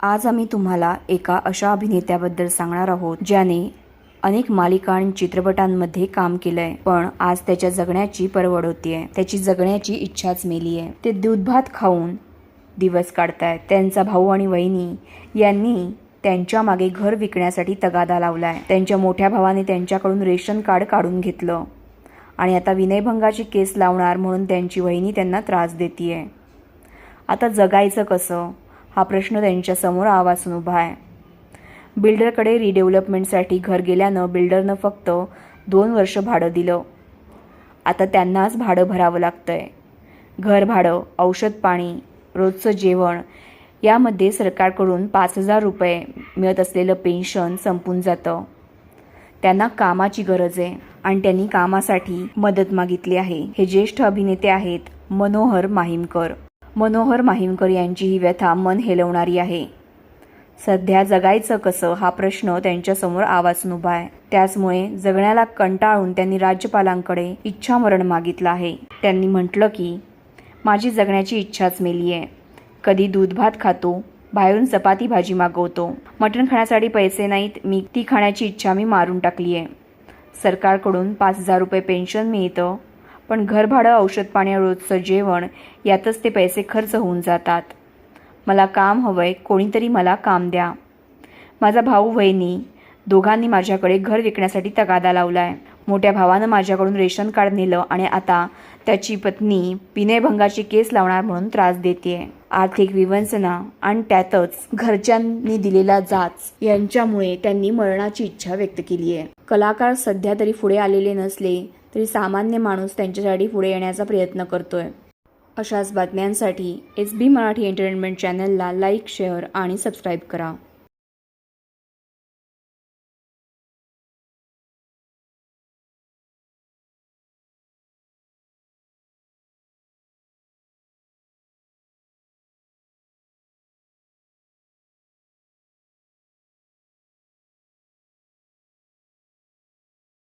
आज आम्ही तुम्हाला एका अशा अभिनेत्याबद्दल सांगणार आहोत ज्याने अनेक मालिका आणि चित्रपटांमध्ये काम केलंय पण आज त्याच्या जगण्याची परवड होतीये. त्याची जगण्याची इच्छाच मेली आहे ते दूधभात खाऊन दिवस काढतायत. त्यांचा भाऊ आणि वहिनी यांनी त्यांच्या मागे घर विकण्यासाठी तगादा लावलाय. त्यांच्या मोठ्या भावाने त्यांच्याकडून रेशन कार्ड काढून घेतलं आणि आता विनयभंगाची केस लावणार म्हणून त्यांची वहिनी त्यांना त्रास देतीये. आता जगायचं कसं? हा प्रश्न त्यांच्यासमोर आवासून उभा आहे. बिल्डरकडे रिडेव्हलपमेंटसाठी घर गेल्यानं बिल्डरनं फक्त दोन वर्ष भाडं दिलं. आता त्यांनाच भाडं भरावं लागतंय. घर भाडं औषध पाणी रोजचं जेवण यामध्ये सरकारकडून पाच हजार रुपये मिळत असलेलं पेन्शन संपून जातं. त्यांना कामाची गरज आहे आणि त्यांनी कामासाठी मदत मागितली आहे. हे ज्येष्ठ अभिनेते आहेत मनोहर माहीमकर. मनोहर माहीमकर यांची ही व्यथा मन हेलवणारी आहे. सध्या जगायचं कसं हा प्रश्न त्यांच्यासमोर आवाजून उभा आहे. त्याचमुळे जगण्याला कंटाळून त्यांनी राज्यपालांकडे इच्छामरण मागितलं आहे. त्यांनी म्हटलं की माझी जगण्याची इच्छाच मेली आहे कधी दूध भात खातो बाहेरून चपाती भाजी मागवतो. मटण खाण्यासाठी पैसे नाहीत मी ती खाण्याची इच्छा मी मारून टाकली आहे सरकारकडून पाच हजार रुपये पेन्शन मिळतं पण घरभाडं औषध पाणी रोजचं जेवण यातच ते पैसे खर्च होऊन जातात. मला काम हवंय कोणीतरी मला काम द्या. माझा भाऊ वहिनी दोघांनी माझ्याकडे घर विकण्यासाठी तगादा लावलाय. मोठ्या भावानं माझ्याकडून रेशन कार्ड नेलं आणि आता त्याची पत्नी विनयभंगाची केस लावणार म्हणून त्रास देते आर्थिक विवंचना आणि त्यातच घरच्यांनी दिलेला जाच यांच्यामुळे त्यांनी मरणाची इच्छा व्यक्त केली आहे कलाकार सध्या तरी पुढे आलेले नसले तरी सामान्य माणूस त्यांच्यासाठी पुढे येण्याचा प्रयत्न करतोय. अशाच बातम्यांसाठी एस बी मराठी एंटरटेनमेंट चॅनलला लाईक शेअर आणि सबस्क्राईब करा.